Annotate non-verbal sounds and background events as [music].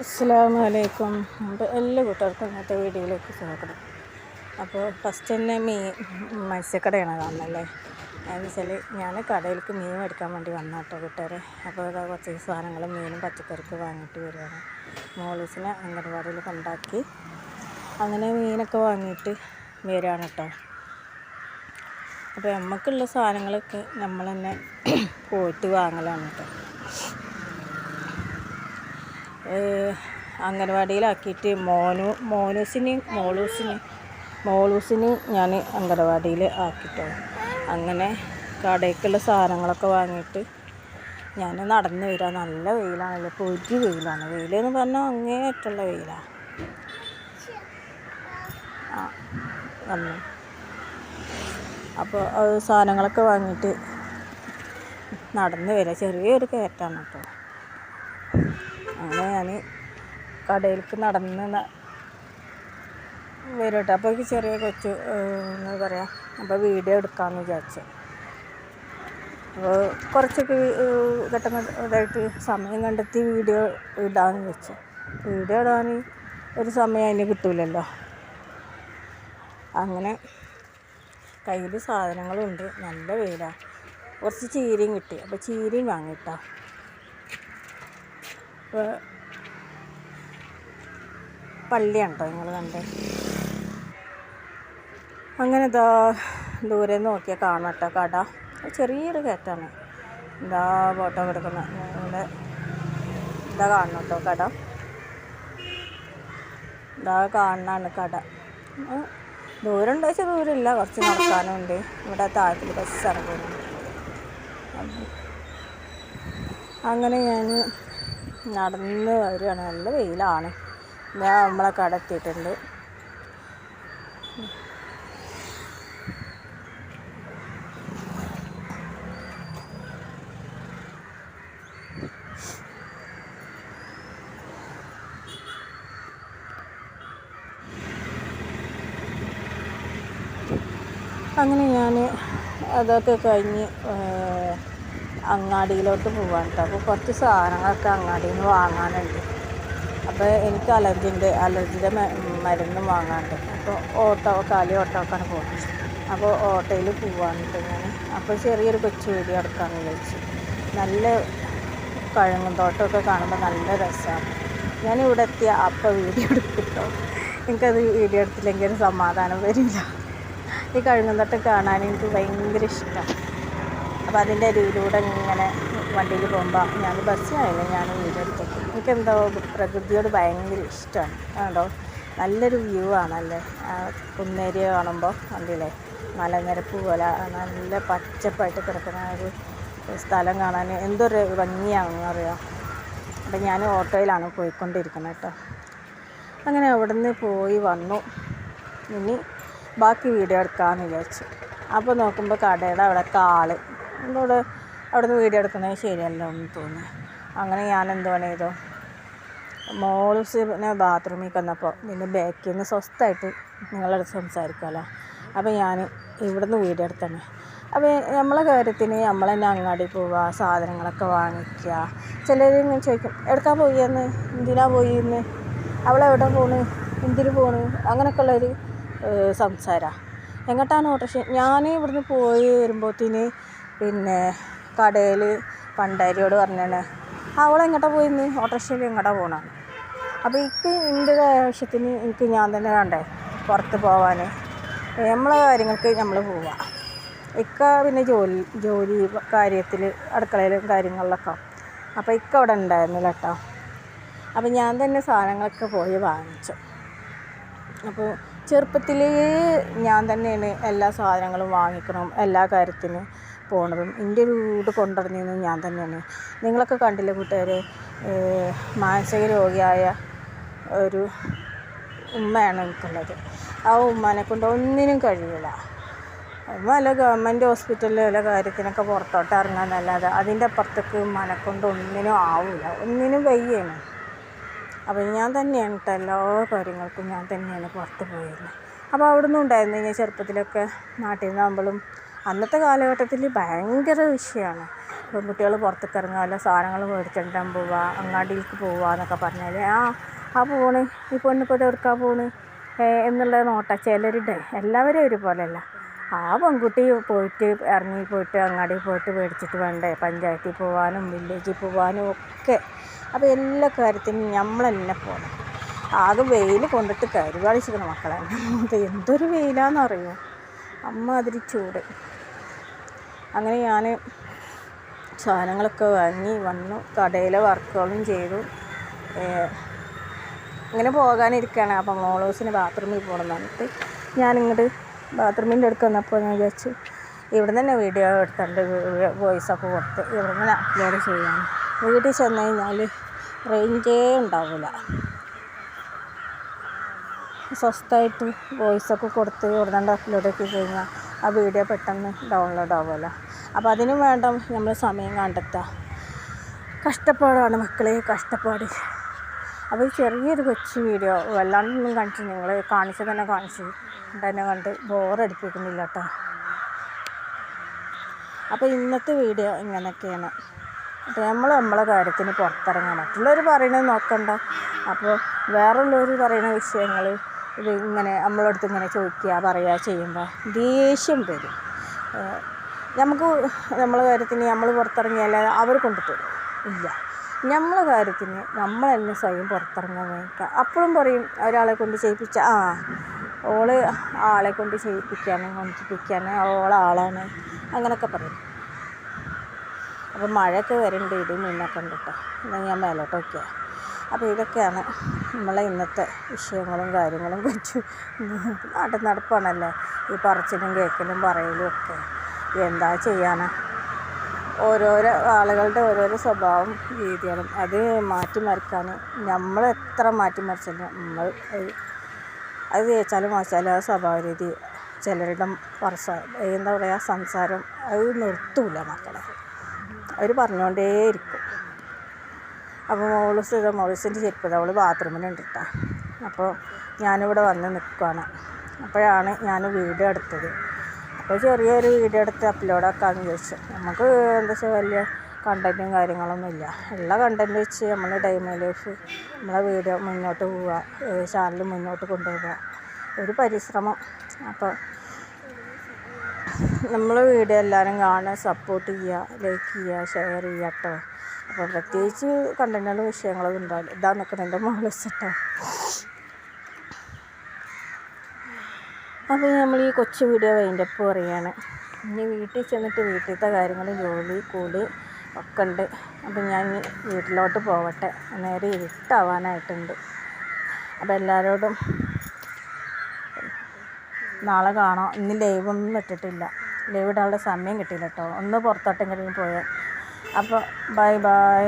അസ്സാം വലൈക്കും നമ്മുടെ എല്ലാ കൂട്ടുകാർക്കും ഇന്നത്തെ വീഡിയോയിലേക്ക് സ്വാഗതം. അപ്പോൾ ഫസ്റ്റ് തന്നെ മീൻ മത്സ്യക്കടയാണ് കാണുന്നല്ലേ എന്ന് വെച്ചാൽ ഞാൻ കടയിലേക്ക് മീൻ മേടിക്കാൻ വേണ്ടി വന്ന കേട്ടോ കൂട്ടുകാരെ. അപ്പോൾ ഇതാ കുറച്ച് സാധനങ്ങൾ മീനും പച്ചക്കറിക്ക് വാങ്ങിയിട്ട് വരികയാണ്. മോളീസിനെ അംഗൻവാടിയിൽ കൊണ്ടാക്കി അങ്ങനെ മീനൊക്കെ വാങ്ങിയിട്ട് വരികയാണ് കേട്ടോ. അപ്പോൾ നമുക്കുള്ള സാധനങ്ങളൊക്കെ നമ്മൾ തന്നെ പോയിട്ട് വാങ്ങലാണ് കേട്ടോ. അംഗനവാടിയിലാക്കിയിട്ട് മോനു മോനൂസിനെയും മോളൂസിനെയും മോളൂസിനെയും ഞാൻ അംഗനവാടിയിൽ ആക്കിട്ടോ. അങ്ങനെ കടയ്ക്കുള്ള സാധനങ്ങളൊക്കെ വാങ്ങിയിട്ട് ഞാൻ നടന്ന് വരാം നല്ല വെയിലാണല്ലോ. പൊരി വെയിലാണ്. വെയിലെന്ന് പറഞ്ഞാൽ അങ്ങേയറ്റുള്ള വെയിലാണ് ആ വന്നു. അപ്പോൾ സാധനങ്ങളൊക്കെ വാങ്ങിയിട്ട് നടന്ന് വരാം ചെറിയൊരു കയറ്റാണ് കേട്ടോ. അങ്ങനെ ഞാൻ കടയിലേക്ക് നടന്ന് വരും കേട്ടോ അപ്പോൾ എനിക്ക് ചെറിയ കൊച്ചു എന്താ പറയുക അപ്പോൾ വീഡിയോ എടുക്കാമെന്ന് വിചാരിച്ചു. അപ്പോൾ കുറച്ചൊക്കെ പെട്ടെന്ന് ഇതായിട്ട് സമയം കണ്ടെത്തി വീഡിയോ ഇടാമെന്ന് വെച്ചു. വീഡിയോ ഇടാൻ ഒരു സമയം അതിന് കിട്ടൂലല്ലോ. അങ്ങനെ കയ്യിൽ സാധനങ്ങളുണ്ട്. നല്ല വെയിലാണ് കുറച്ച് ചീരയും കിട്ടി. അപ്പോൾ ചീരയും വാങ്ങിട്ടോ. ഇപ്പോൾ പള്ളിയാണ് കേട്ടോ നിങ്ങൾ കണ്ടേ. അങ്ങനെ ഇതാ ദൂരെ നോക്കിയാൽ കാണാം കേട്ടോ കട. ചെറിയൊരു കയറ്റാണ് ഇതാ ഫോട്ടോ എടുക്കുന്ന ഇവിടെ ഇതാ കാണണം കേട്ടോ കട. ഇതാ കാണാണ് കട. ദൂരം ഉണ്ടോ വെച്ചാൽ ദൂരമില്ല കുറച്ച് നടക്കാനുണ്ട്. ഇവിടെ താഴത്തിൽ ബസ് ഇറങ്ങുന്നുണ്ട്. അങ്ങനെ ഞാൻ നടന്ന് വരികയാണ് നല്ല വെയിലാണ്. ഞാൻ നമ്മളെ കടത്തിയിട്ടുണ്ട് അങ്ങനെ ഞാൻ അതൊക്കെ കഴിഞ്ഞ് അങ്ങാടിയിലോട്ട് പോവാണ് കേട്ടോ അപ്പോൾ കുറച്ച് സാധനങ്ങളൊക്കെ അങ്ങാടിയിൽ നിന്ന് വാങ്ങാനുണ്ട്. അപ്പോൾ എനിക്ക് അലർജിന്റെ അലർജിയുടെ മരുന്ന് വാങ്ങാനുണ്ട്. അപ്പോൾ ഓട്ടോ കാലി ഓട്ടോ ഒക്കെയാണ് പോകുന്നത് അപ്പോൾ ഓട്ടോയിൽ പോകാനുണ്ട് ഞാൻ അപ്പോൾ ചെറിയൊരു കൊച്ചു വീഡിയോ എടുക്കാമെന്ന് വിചാരിച്ചു. നല്ല കഴുങ്ങും തോട്ടമൊക്കെ കാണുമ്പോൾ നല്ല രസമാണ് ഞാനിവിടെ എത്തിയ അപ്പോൾ വീഡിയോ എടുക്കും എനിക്കത് വീഡിയോ എടുത്തില്ലെങ്കിൽ ഒരു സമാധാനം വരില്ല. ഈ കഴുകുന്നതൊട്ട് കാണാൻ എനിക്ക് ഭയങ്കര ഇഷ്ടമാണ് അപ്പോൾ അതിന്റെ അരിയിലൂടെ ഇങ്ങനെ വണ്ടിയിൽ പോകുമ്പോൾ ഞാൻ ബസ്സിലായാലും ഞാൻ എടുത്തേക്കും. എനിക്കെന്തോ പ്രകൃതിയോട് ഭയങ്കര ഇഷ്ടമാണ്. കണ്ടോ നല്ലൊരു വ്യൂ ആണല്ലേ? കുന്നേരിയ കാണുമ്പോൾ വണ്ടിയിലെ മലനിരപ്പ് പോലെ നല്ല പച്ചപ്പായിട്ട് കിടക്കുന്ന ഒരു സ്ഥലം കാണാൻ എന്തൊരു ഭംഗിയാണെന്ന് അറിയാം? അപ്പം ഞാൻ ഓട്ടോയിലാണ് പോയിക്കൊണ്ടിരിക്കുന്നത് കേട്ടോ. അങ്ങനെ അവിടെ നിന്ന് പോയി വന്നു. ഇനി ബാക്കി വീഡിയോ എടുക്കാമെന്ന് വിചാരിച്ചു. അപ്പോൾ നോക്കുമ്പോൾ കടയുടെ അവിടെ കാൾ എന്നോട് അവിടുന്ന് വീഡിയോ എടുക്കുന്നത് ശരിയല്ല എന്ന് തോന്നി അങ്ങനെ ഞാൻ എന്ത് ചെയ്തോ? മോൾസ് പിന്നെ ബാത്റൂമിൽ കന്നപ്പോൾ പിന്നെ ബാക്കിൽ നിന്ന് സ്വസ്ഥമായിട്ട് നിങ്ങളോട് സംസാരിക്കാമല്ലോ. അപ്പോൾ ഞാൻ ഇവിടുന്ന് വീഡിയോ എടുത്താണ് അപ്പോൾ നമ്മളെ കാര്യത്തിന് നമ്മൾ തന്നെ അങ്ങാടി പോവുക സാധനങ്ങളൊക്കെ വാങ്ങിക്കുക. ചിലർ ഇങ്ങനെ ചോദിക്കും എടുക്കാൻ പോയിന്ന് എന്തിനാ പോയിന്ന് അവളെവിടെ പോണ്? എന്തിന് പോണ്? അങ്ങനെയൊക്കെ ഉള്ളൊരു സംസാരമാണ്. എങ്ങോട്ടാണ് ഓട്ടോറിക്ഷ? ഞാൻ ഇവിടുന്ന് പോയി വരുമ്പോഴത്തേന് പിന്നെ കടയിൽ പണ്ടാരിയോട് പറഞ്ഞാണ് അവളെങ്ങോട്ടാണ് പോയിന്ന് ഓട്ടോറിക്ഷയിൽ എങ്ങോട്ടാണ് പോകണം അപ്പോൾ എനിക്ക് എന്റെ ആവശ്യത്തിന് എനിക്ക് ഞാൻ തന്നെ വേണ്ടേ പുറത്ത് പോവാൻ നമ്മളെ കാര്യങ്ങൾക്ക് നമ്മൾ പോവാം. ഇക്ക പിന്നെ ജോലി ജോലി കാര്യത്തിൽ അടുക്കളയിലും കാര്യങ്ങളിലൊക്കെ. അപ്പോൾ ഇക്ക അവിടെ ഉണ്ടായിരുന്നില്ല കേട്ടോ അപ്പോൾ ഞാൻ തന്നെ സാധനങ്ങളൊക്കെ പോയി വാങ്ങിച്ചു. അപ്പോൾ ചെറുപ്പത്തിലേ ഞാൻ തന്നെയാണ് എല്ലാ സാധനങ്ങളും വാങ്ങിക്കണം എല്ലാ കാര്യത്തിനും. പോണതും എന്റെ ഒരു വീട് കൊണ്ടുവരുന്നതും ഞാൻ തന്നെയാണ്. നിങ്ങളൊക്കെ കണ്ടില്ലേ കൂട്ടുകാരെ? മാനസിക രോഗിയായ ഒരു ഉമ്മയാണ് എനിക്കുള്ളത്. ആ ഉമ്മാനെ കൊണ്ട് ഒന്നിനും കഴിയില്ല ഉമ്മ വല്ല ഗവൺമെന്റ് ഹോസ്പിറ്റലിലെ വല്ല കാര്യത്തിനൊക്കെ പുറത്തോട്ട് ഇറങ്ങാന്നല്ലാതെ അതിന്റെ അപ്പുറത്തേക്ക് ഉമ്മാനെ കൊണ്ട് ഒന്നിനും ആവില്ല ഒന്നിനും വയ്യാണ് അപ്പോൾ ഞാൻ തന്നെയാണ് കേട്ടോ എല്ലാ കാര്യങ്ങൾക്കും ഞാൻ തന്നെയാണ് പുറത്ത് പോയിരുന്നത് അപ്പോൾ അവിടെ നിന്നും ഉണ്ടായിരുന്നു ഞാൻ ചെറുപ്പത്തിലൊക്കെ? നാട്ടിൽ നിന്നാകുമ്പോഴും അന്നത്തെ കാലഘട്ടത്തിൽ ഭയങ്കര വിഷയമാണ്. പെൺകുട്ടികൾ പുറത്തേക്ക് ഇറങ്ങുക സാധനങ്ങൾ മേടിച്ചിട്ടാൻ പോവുക അങ്ങാടിയിലേക്ക് പോവുക എന്നൊക്കെ പറഞ്ഞാൽ ആ ആ പോണ് ഈ പെണ്ണിപ്പോൾ എവിടേക്കാ പോണ്? എന്നുള്ളത് എന്നുള്ള നോട്ട ചിലരുടെ എല്ലാവരും ഒരുപോലെയല്ല. ആ പെൺകുട്ടി പോയിട്ട് ഇറങ്ങി പോയിട്ട് അങ്ങാടി പോയിട്ട് മേടിച്ചിട്ട് വേണ്ടേ? പഞ്ചായത്തിൽ പോകാനും വില്ലേജിൽ പോകാനും ഒക്കെ. അപ്പോൾ എല്ലാ കാര്യത്തിനും നമ്മൾ തന്നെ പോകണം ആകെ വെയിൽ കൊണ്ടിട്ട് കരുവാളിച്ചിരിക്കണം മക്കളെ. ഇത് എന്തൊരു വെയിലാണെന്നറിയോ അമ്മാതിരി ചൂട്. അങ്ങനെ ഞാൻ സാധനങ്ങളൊക്കെ വാങ്ങി വന്നു. കടയിലെ വർക്കുകളും ചെയ്തു. ഇങ്ങനെ പോകാനിരിക്കുകയാണ്. അപ്പം മോളോസിന് ബാത്റൂമിൽ പോകണം എന്ന് പറഞ്ഞിട്ട് ഞാനിങ്ങോട്ട് ബാത്റൂമിന്റെ അടുത്ത് വന്നപ്പോൾ ഞാൻ വിചാരിച്ചു ഇവിടെ തന്നെ വീഡിയോ എടുത്തുണ്ട് വോയിസൊക്കെ കൊടുത്ത് ഇവിടെ തന്നെ അപ്ലോഡ് ചെയ്യാം. വീട്ടിൽ ചെന്ന് കഴിഞ്ഞാൽ റേഞ്ചേ ഉണ്ടാവില്ല. സ്വസ്ഥമായിട്ട് വോയിസൊക്കെ കൊടുത്ത് ഇവിടെ നിന്ന് അപ്ലോഡ് ഒക്കെ കഴിഞ്ഞാൽ ആ വീഡിയോ പെട്ടെന്ന് ഡൗൺലോഡ് ആവുമല്ലോ. അപ്പോൾ അതിനും വേണ്ട നമ്മൾ സമയം കണ്ടെത്തുക. കഷ്ടപ്പാടാണ് മക്കളെ കഷ്ടപ്പാട്. അപ്പോൾ ചെറിയൊരു കൊച്ചു വീഡിയോ വല്ലാണ്ടൊന്നും കാണിച്ചു നിങ്ങൾ കാണിച്ചു തന്നെ കാണിച്ചു തന്നെ കണ്ട് ബോറടിപ്പിക്കുന്നില്ല കേട്ടോ അപ്പോൾ ഇന്നത്തെ വീഡിയോ ഇങ്ങനെയൊക്കെയാണ് അപ്പോൾ നമ്മൾ നമ്മളെ കാര്യത്തിന് പുറത്തിറങ്ങാം മറ്റുള്ളവർ പറയണത് നോക്കണ്ട. അപ്പോൾ വേറുള്ളവർ പറയുന്ന വിഷയങ്ങൾ ഇങ്ങനെ നമ്മളടുത്ത് ഇങ്ങനെ ചോദിക്കുക പറയുക ചെയ്യുമ്പോൾ ദേഷ്യം വരും. നമുക്ക് നമ്മളെ കാര്യത്തിന് നമ്മൾ പുറത്തിറങ്ങിയാൽ അവർ കൊണ്ടുതരും ഇല്ല നമ്മളെ കാര്യത്തിന് നമ്മൾ തന്നെ സ്വയം പുറത്തിറങ്ങാൻ വേണ്ടിയിട്ട് അപ്പോഴും പറയും ഒരാളെ കൊണ്ട് ചെയ്യിപ്പിച്ച ആ ഓൾ ആളെ കൊണ്ട് ചെയ്യിപ്പിക്കാനും കൊണ്ടിപ്പിക്കാനും ഓളാളാണ് അങ്ങനെയൊക്കെ പറയും. അപ്പം മഴയൊക്കെ വരുന്നുണ്ട് ഇടി മിന്നൊക്കെ ഉണ്ട് കേട്ടോ. എന്നാൽ ഞാൻ മേലോട്ട് വയ്ക്കുക അപ്പോൾ ഇതൊക്കെയാണ് നമ്മളെ ഇന്നത്തെ വിഷയങ്ങളും കാര്യങ്ങളും കൊച്ചു [laughs] നാട്ടിൽ നടപ്പാണല്ലേ? ഈ പറച്ചിലും കേൾക്കലും പറയലും ഒക്കെ. എന്താ ചെയ്യാനാ? ഓരോരോ ആളുകളുടെ ഓരോരോ സ്വഭാവം രീതികളും അത് മാറ്റിമറിക്കാൻ നമ്മൾ എത്ര മാറ്റിമറിച്ചാലും നമ്മൾ അത് തേച്ചാലും മോശാലും ആ സ്വഭാവ രീതി ചിലരുടെ പറസ എന്താ പറയുക സംസാരം അത് നിർത്തൂല മക്കളെ. അവർ പറഞ്ഞുകൊണ്ടേയിരിക്കും. അപ്പോൾ മോളൂസ് സ്ഥിത മോളിസിന്റെ ചെരുപ്പത് അവൾ ബാത്റൂമിലുണ്ട് കേട്ടോ അപ്പോൾ ഞാനിവിടെ വന്ന് നിൽക്കുകയാണ് അപ്പോഴാണ് ഞാൻ വീഡിയോ എടുത്തത്. അപ്പോൾ ചെറിയൊരു വീഡിയോ എടുത്ത് അപ്ലോഡ് ആക്കാമെന്ന് ചോദിച്ചു നമുക്ക് എന്താ വെച്ചാൽ വലിയ കണ്ടന്റും കാര്യങ്ങളൊന്നുമില്ല ഉള്ള കണ്ടന്റ് വെച്ച് നമ്മൾ ഡൈമ ലൈഫ് നമ്മളെ വീഡിയോ മുന്നോട്ട് പോവുക ചാനൽ മുന്നോട്ട് കൊണ്ടുപോവുക. ഒരു പരിശ്രമം. അപ്പോൾ നമ്മൾ വീഡിയോ എല്ലാവരും കാണുക സപ്പോർട്ട് ചെയ്യുക ലൈക്ക് ചെയ്യുക ഷെയർ ചെയ്യുക കേട്ടോ. അപ്പോൾ പ്രത്യേകിച്ച് കണ്ടന്റുകളും വിഷയങ്ങളും ഉണ്ടാവില്ല ഇതാ നിൽക്കുന്നത് എന്റെ മോളസ് കേട്ടോ അപ്പോൾ നമ്മൾ ഈ കൊച്ചു വീഡിയോ വൈൻഡപ്പ് പറയുകയാണ് ഇനി വീട്ടിൽ ചെന്നിട്ട് വീട്ടിലത്തെ കാര്യങ്ങൾ ജോലി കൂലി ഒക്കെ ഉണ്ട് അപ്പം ഞാൻ വീട്ടിലോട്ട് പോവട്ടെ. നേരെ ഇരുട്ടാവാനായിട്ടുണ്ട്. അപ്പോൾ എല്ലാവരോടും നാളെ കാണാം. ഇന്ന് ലൈവൊന്നും ഇട്ടിട്ടില്ല. ലൈവ് ഇടാനുള്ള സമയം കിട്ടിയില്ല കേട്ടോ ഒന്ന് പുറത്തോട്ടെങ്കിലും പോയാൽ അപ്പോൾ ബൈ ബൈ.